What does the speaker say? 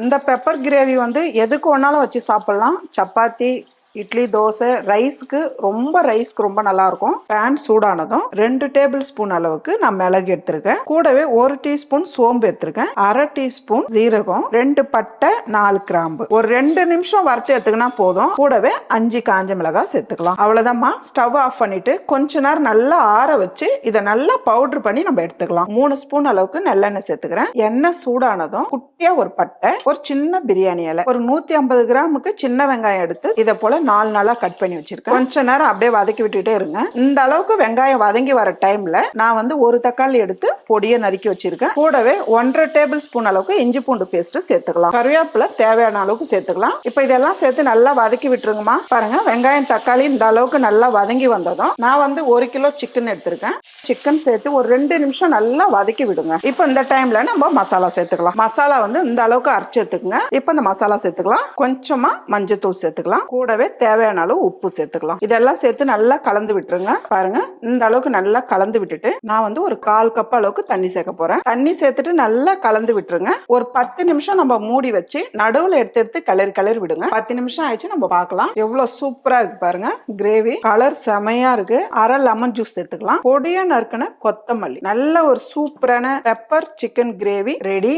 இந்த pepper gravy வந்து எதுக்கு வேணாலும் வச்சு சாப்பிட்லாம். சப்பாத்தி இட்லி தோசை ரைஸ்க்கு ரொம்ப ரைஸ்க்கு ரொம்ப நல்லா இருக்கும் பேன் சூடானதும் ரெண்டு டேபிள் ஸ்பூன் அளவுக்கு நான் மிளகு எடுத்திருக்கேன். கூடவே ஒரு டீஸ்பூன் சோம்பு எடுத்திருக்கேன். அரை டீஸ்பூன் ஜீரகம் ரெண்டு பட்டை நாலு கிராம்பு. ஒரு ரெண்டு நிமிஷம் வறுத்து எடுத்துக்கினா போதும். கூடவே அஞ்சு காஞ்ச மிளகாய் சேர்த்துக்கலாம். அவ்வளவுதாம்மா. ஸ்டவ் ஆஃப் பண்ணிட்டு கொஞ்ச நேரம் நல்லா ஆற வச்சு இதை நல்லா பவுடர் பண்ணி நம்ம எடுத்துக்கலாம். மூணு ஸ்பூன் அளவுக்கு நல்லெண்ணெய் சேர்த்துக்கிறேன். எண்ணெய் சூடானதும் குட்டியா ஒரு பட்டை ஒரு சின்ன பிரியாணி இலை. ஒரு நூத்தி ஐம்பது கிராமுக்கு சின்ன வெங்காயம் எடுத்து இதை போல நாலு நாளா கட் பண்ணி வச்சிருக்கேன். கொஞ்ச நேரம் அப்படியே வதக்கி விட்டுட்டே இருங்க. இந்த அளவுக்கு வெங்காயம் வதங்கி வர டைம்ல நான் வந்து ஒரு தக்காளி எடுத்து பொடியை நறுக்கி வச்சிருக்கேன். கூடவே ஒன்றரை டேபிள் ஸ்பூன் அளவுக்கு இஞ்சி பூண்டு பேஸ்ட் சேர்த்துக்கலாம். கருவேப்பிலை தேவையான அளவுக்கு சேர்த்துக்கலாம். இப்போ இதெல்லாம் சேர்த்து நல்லா வதக்கி விட்டுருங்கம்மா. பாருங்க வெங்காயம் தக்காளி இந்த அளவுக்கு நல்லா வதங்கி வந்ததும் நான் வந்து ஒரு கிலோ சிக்கன் எடுத்திருக்கேன். சிக்கன் சேர்த்து ஒரு ரெண்டு நிமிஷம் நல்லா வதக்கி விடுங்க. இப்போ இந்த டைம்ல நம்ம மசாலா சேர்த்துக்கலாம். மசாலா வந்து இந்த அளவுக்கு அரைச்சு எடுத்துக்கங்க. இப்போ இந்த மசாலா சேர்த்துக்கலாம். கொஞ்சமா மஞ்சத்தூள் சேர்த்துக்கலாம். கூடவே தேவையான அளவு உப்பு சேர்த்துக்கலாம். இதெல்லாம் சேர்த்து நல்லா கலந்து விட்டுருங்க. பாருங்க இந்த அளவுக்கு நல்லா கலந்து விட்டுட்டு நான் வந்து ஒரு கால் கப் அளவுக்கு தண்ணி சேர்க்க போறேன். தண்ணி சேர்த்துட்டு நல்லா கலந்து விட்டுருங்க. ஒரு பத்து நிமிஷம் நம்ம மூடி வச்சு நடுவில் எடுத்து எடுத்து கிளறி கலர் விடுங்க. பத்து நிமிஷம் ஆயிடுச்சு நம்ம பார்க்கலாம். எவ்வளவு சூப்பரா இருக்கு பாருங்க. கிரேவி கலர் செமையா இருக்கு. அரை லெமன் ஜூஸ் சேர்த்துக்கலாம். பொடியா நறுக்கின கொத்தமல்லி. நல்ல ஒரு சூப்பரான பெப்பர் சிக்கன் கிரேவி ரெடி